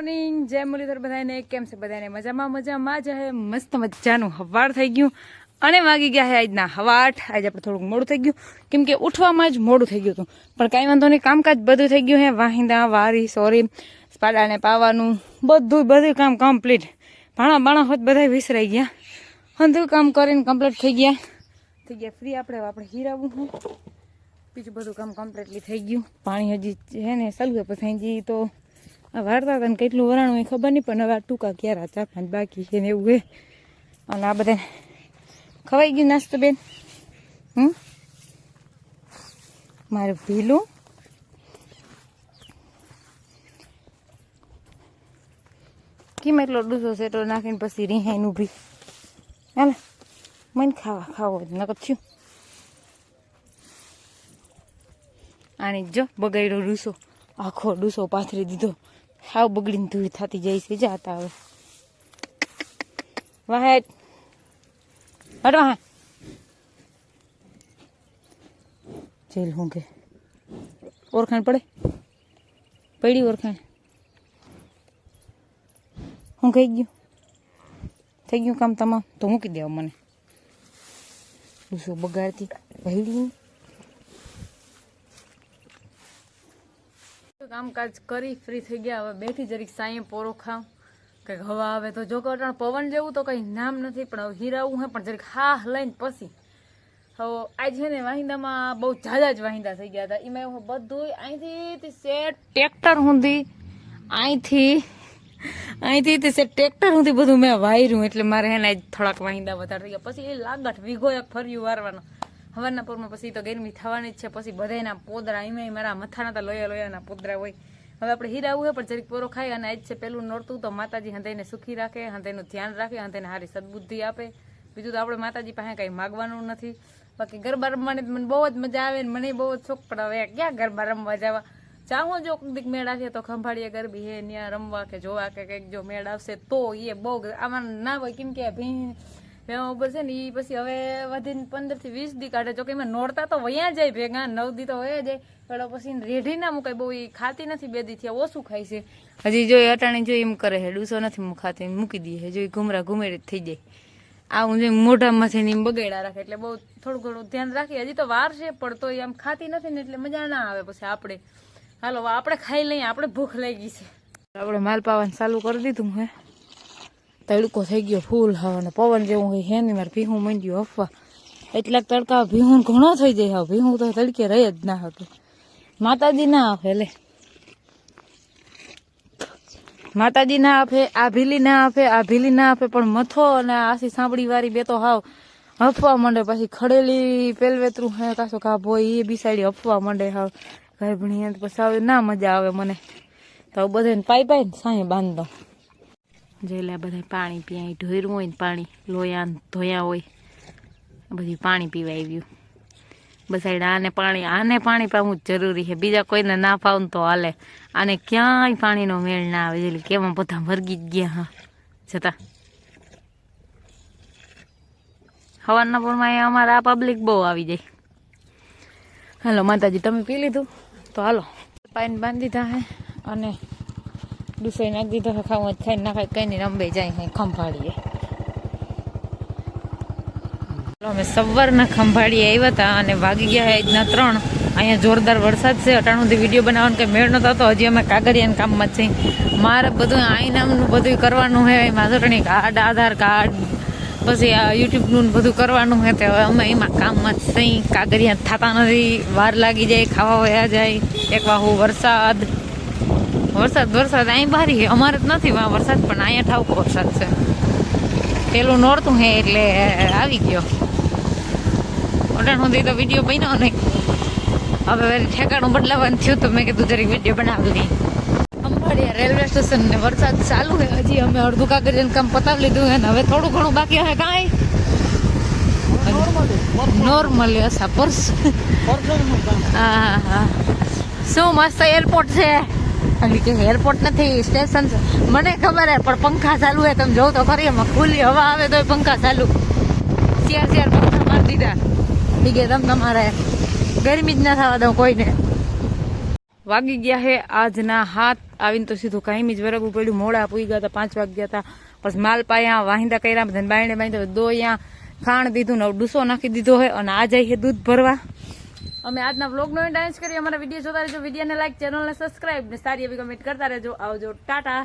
Morning જય મુરલીધર બધાને કેમ છે બધાને મજામાં મજામાં જ હે. મસ્ત મજાનું હવાર થઈ ગયું. અને વાગી ગયા હે આજના હવા આઠ આજે આપણે થોડુંક મોડું થઈ ગયું. કેમ કે ઉઠવામાં જ મોડું થઈ ગયું હતું. પણ કાંઈ વાંધો નહીં, કામકાજ બધું થઈ ગયું હે. વાહિંદા, વારી, સોરી પાડાને પાવાનું, બધું બધું કામ કમ્પ્લીટ ભાણા બાણા હોત બધા વિસરાઈ ગયા. અંધું કામ કરીને કમ્પ્લીટ થઈ ગયા. થઈ ગયા ફ્રી આપણે આપણે હીરાવું હું. બીજું બધું કામ કમ્પ્લીટલી થઈ ગયું. પાણી હજી છે ને સલવે પછી તો આ વાર્તા હતા કેટલું વરાણું એ ખબર નહીં, પણ હવે આ ટૂંકા ક્યારે ચાર પાંચ બાકી છે ને એવું હે અને આ બધા ખવાઈ ગયું નાસ્તો બેન. હમ? મારું ભીલું. કેમ એટલો ડૂસો સેટો નાખીને પછી રીહાઈને ઊભી? હાલે, મને ખાવા, ખાવો નકર થયું. આની જો બગાડ્યો ડૂસો. આખો ડૂસો પાથરી દીધો. હાવ બગડીને ધૂળ થતી જાય છે જાતા હવે વાહે હટ વાહે જેલ હું કે ઓળખાણ પડે પડી ઓળખાણ હું કહી ગયું થઈ ગયું કામ તમામ તો મૂકી દેવા મને ડૂસો બગાડતી ભૈડી કામકાજ કરી, ફ્રી થઈ ગયા. હવે બેઠી જરીક સાંયે પોરો ખાઉં. કંઈક હવા આવે તો જો કે અટાણ પવન જેવું તો કંઈ નામ નથી, પણ હવે હીરાવું હે, પણ જરીક હા લઈને પછી. હવે આજ છે ને વાહિંદામાં બહુ ઝાઝા જ વાહિંદા થઈ ગયા હતા. એમાં એવું બધું અહીંથી સેટ ટ્રેક્ટર સુધી અહીંથી અહીંથી તે સેટ ટ્રેક્ટર સુધી બધું મેં વાયર્યું એટલે મારે એને થોડાક વાહિંદા વધારે થઈ ગયા. પછી એ લાગટ વીઘો એક ફર્યું વારવાનો. હવારના પૂરમાં પછી તો ગરમી થવાની જ છે. પછી બધાના પોદરા એમાં મારા મથાના તો લોયા લોયાના પોદરા હોય. હવે આપણે હીરા હોય પણ જરીક પોરો ખાય અને આજ છે પેલું નોરતું તો માતાજી હંધાઈને સુખી રાખે, હંધાઈનું ધ્યાન રાખે, હંધાઈને સારી સદબુદ્ધિ આપે. બીજું તો આપણે માતાજી પાસે કંઈ માગવાનું નથી. બાકી ગરબા રમવાની મને બહુ જ મજા આવે ને મને બહુ જ શોખ પણ ક્યાં ગરબા રમવા જવા? ચાહું જો કંઈક મેળ આવશે તો ખંભાળીએ ગરબી હે ત્યાં રમવા કે જોવા કે કંઈક જો મેળ આવશે તો એ બહુ આમાં ના હોય. કેમ કે ભીં એમાં ઉપર છે ને એ પછી હવે વધીને પંદરથી વીસ દી કાઢે. જો એમાં નોરતા તો વયા જાય ભેગા, નવ દી તો વયા જાય. પણ પછી રેઢી ના મુકાય, બહુ એ ખાતી નથી બે દી થી ઓછું ખાય છે. હજી જો અટાણી જો એમ કરે છે, ડૂસો નથી ખાતી મૂકી દઈએ જો ઘુમરા જ થઈ જાય. આવું જે મોઢામાંથી ને એમ બગેડા રાખે, એટલે બહુ થોડું ઘણું ધ્યાન રાખીએ. હજી તો વાર છે, પણ તો આમ ખાતી નથી ને એટલે મજા ના આવે પછી આપણે. હાલો આપણે ખાઈ લઈએ, આપણે ભૂખ લાગી છે. આપણે માલ પાવાનું ચાલુ કરી દીધું હે. તડકો થઈ ગયો, ફૂલ હવાનો પવન જેવું હોય હે ને મારે ભીહું મંડ્યું અફવા એટલાક તડકા ભીહું ઘણો થઈ જાય હવે, ભીહું તો તડકે રહી જ ના હતું માતાજી ના આપે, લે. માતાજી ના આપે, આ ભીલી ના આપે, આ ભીલી ના આપે, પણ મથો અને આસી સાંભળી વાળી બે તો હાવ હફવા માંડે, પછી ખડેલી પેલવેતરું હે, કાસો કાભો એ બિસાડી હફવા માંડે હાવ. ગાયભણી પછી ના મજા આવે મને. તો બધાને પાઈ પાઈ ને સાંજે બાંધ. દઉં જેલા બધા પાણી પીયા ઢોયરું હોય ને પાણી લોયાને ધોયા હોય બધું પાણી પીવા આવ્યું. બસાડ આને પાણી આને પાણી પાવું જરૂરી છે. બીજા કોઈને ના પાવું તો હાલે. આને ક્યાંય પાણીનો મેળ ના આવે. એટલે કેમાં બધા મરગી જ ગયા, હા. જતા. હવાના પોરમાં અમારા આ પબ્લિક બહુ આવી જાય. હાલો, માતાજી, તમે પી લીધું? તો હાલો. પાઈને બાંધી દીધા હે અને દુસરી નાખી દીધો છે, ખાવું જ ખાઈને નાખાય, કઈ નહીં રંબે જાય કઈ ખંભાળીએ. અમે સવારના ખંભાળીએ આવ્યા હતા અને વાગી ગયા આજના ત્રણ. અહીંયા જોરદાર વરસાદ છે અટાણુંથી વીડિયો બનાવવાનો કંઈ મેળ નહોતો હતો હજી અમે કાગરિયાના કામમાં છીએ. મારે બધું આઈ નામનું બધું કરવાનું છે માધુરણી કાર્ડ, આધાર કાર્ડ, પછી આ યુટ્યુબનું બધું કરવાનું છે, તે હવે અમે એમાં કામમાં જ સહી કાગળિયા થતા નથી, વાર લાગી જાય, ખાવા વયા જાય. એક વાહુ વરસાદ વરસાદ વરસાદ અહીં બારી અમારે જ નથી વાં વરસાદ પણ અહીંયા ઠાવકો વરસાદ છે. પેલું નોરતું હે એટલે આવી ગયો. ઓટાણ સુધી તો વીડિયો બન્યો નહીં. હવે ઠેકાણું બદલાવાનું થયું તો મેં કીધું જરીક વીડિયો બનાવી લઈ અંબાડિયા રેલવે સ્ટેશન ને વરસાદ ચાલુ છે હજી અમે અડધું કાગળિયાનું કામ પતાવી લીધું છે હવે થોડું ઘણું બાકી હે કાંઈ. નોર્મલ અસા પરસ હા હા શું મસ્ત એરપોર્ટ છે? અને કે એરપોર્ટ નથી સ્ટેશન છે. મને ખબર હે, પણ પંખા ચાલુ હે, તમે જોવો તો ખરી, એમાં ખુલ્લી હવા આવે તો પંખા ચાલુ. શેર શેર પંખા મારી દીધા. છે તમ તમારે ગરમી જ ના થવા દઉં કોઈને. વાગી ગયા હે આજના હાથ. આવીને તો સીધું કાંઈ જ વરગ ઉપડ્યું મોડા પૂઈ ગયા હતા, પાંચ વાગ્યા હતા. પછી માલ પાયા, વાહિંદા કર્યા ધનબાઈને બાયણે બાંધ્યા દો અહીંયા ખાણ દીધું ને ડૂસો નાખી દીધો હોય અને આ છે દૂધ ભરવા. અમે આજના વ્લોગનો ડાન્સ કરીએ. અમારા વીડિયો જોતા રહેજો. વિડીયોને લાઈક ચેનલને સબસ્ક્રાઈબ ને સારી એવી કમેન્ટ કરતા રહેજો. આવજો. ટાટા.